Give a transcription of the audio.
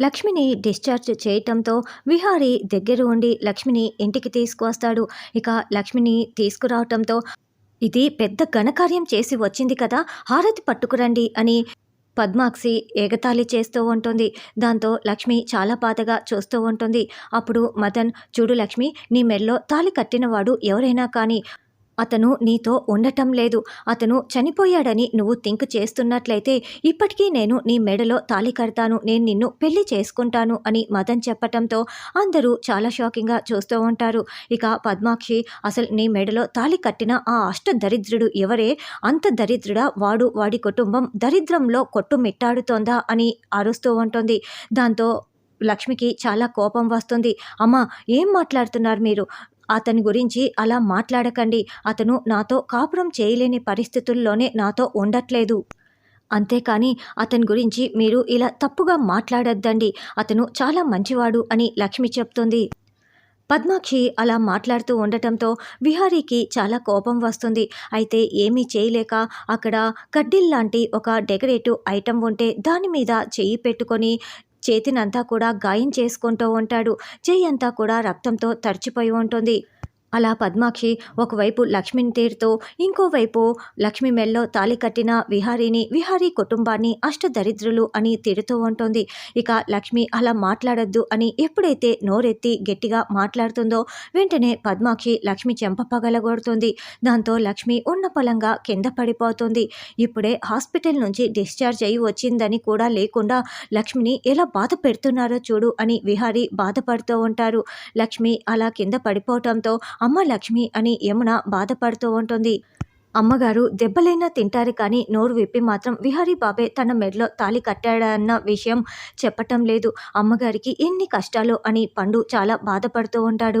లక్ష్మిని డిశ్చార్జ్ చేయటంతో విహారీ దగ్గర ఉండి లక్ష్మిని ఇంటికి తీసుకువస్తాడు. ఇక లక్ష్మిని తీసుకురావటంతో ఇది పెద్ద ఘనకార్యం చేసి వచ్చింది కదా హారతి పట్టుకురండి అని పద్మాక్షి ఎగతాళి చేస్తూ ఉంటుంది. దాంతో లక్ష్మి చాలా బాధగా చూస్తూ ఉంటుంది. అప్పుడు మదన్ చూడు లక్ష్మి నీ మెల్లో తాళి కట్టినవాడు ఎవరైనా కానీ అతను నీతో ఉండటం లేదు. అతను చనిపోయాడని నువ్వు థింక్ చేస్తున్నట్లయితే ఇప్పటికీ నేను నీ మెడలో తాళి కడతాను. నేను నిన్ను పెళ్ళి చేసుకుంటాను అని మదన్ చెప్పటంతో అందరూ చాలా షాకింగ్గా చూస్తూ ఉంటారు. ఇక పద్మాక్షి అసలు నీ మెడలో తాళి కట్టిన ఆ అష్ట దరిద్రుడు ఎవరే? అంత దరిద్రుడా? వాడు వాడి కుటుంబం దరిద్రంలో కొట్టుమిట్టాడుతోందా? అని అరుస్తూ ఉంటుంది. దాంతో లక్ష్మికి చాలా కోపం వస్తుంది. అమ్మా ఏం మాట్లాడుతున్నారు మీరు? అతని గురించి అలా మాట్లాడకండి. అతను నాతో కాపురం చేయలేని పరిస్థితుల్లోనే నాతో ఉండట్లేదు. అంతేకాని అతని గురించి మీరు ఇలా తప్పుగా మాట్లాడొద్దండి. అతను చాలా మంచివాడు అని లక్ష్మి చెప్తుంది. పద్మాక్షి అలా మాట్లాడుతూ ఉండటంతో విహారీకి చాలా కోపం వస్తుంది. అయితే ఏమీ చేయలేక అక్కడ కడ్డిల్ లాంటి ఒక డెకరేటివ్ ఐటెం ఉంటే దాని మీద చెయ్యి పెట్టుకొని చేతినంతా కూడా గాయం చేసుకుంటూ ఉంటాడు. చేయంతా అంతా కూడా రక్తంతో తడిచిపోయి ఉంటుంది. అలా పద్మాక్షి ఒకవైపు లక్ష్మిని తీరుతో ఇంకోవైపు లక్ష్మి మెల్లో తాలి కట్టిన విహారీని విహారీ కుటుంబాన్ని అష్టదరిద్రులు అని తిడుతూ ఉంటుంది. ఇక లక్ష్మి అలా మాట్లాడొద్దు అని ఎప్పుడైతే నోరెత్తి గట్టిగా మాట్లాడుతుందో వెంటనే పద్మాక్షి లక్ష్మి చెంప పగలగొడుతుంది. దాంతో లక్ష్మి ఉన్న పొలంగా కింద పడిపోతుంది. ఇప్పుడే హాస్పిటల్ నుంచి డిశ్చార్జ్ అయి వచ్చిందని కూడా లేకుండా లక్ష్మిని ఎలా బాధ పెడుతున్నారో చూడు అని విహారీ బాధపడుతూ ఉంటారు. లక్ష్మి అలా కింద పడిపోవటంతో అమ్మ లక్ష్మి అని యమున బాధపడుతూ ఉంటుంది. అమ్మగారు దెబ్బలైనా తింటారు కానీ నోరు విప్పి మాత్రం విహారీ బాబే తన మెడలో తాళి కట్టాడన్న విషయం చెప్పటం లేదు. అమ్మగారికి ఎన్ని కష్టాలు అని పండు చాలా బాధపడుతూ ఉంటాడు.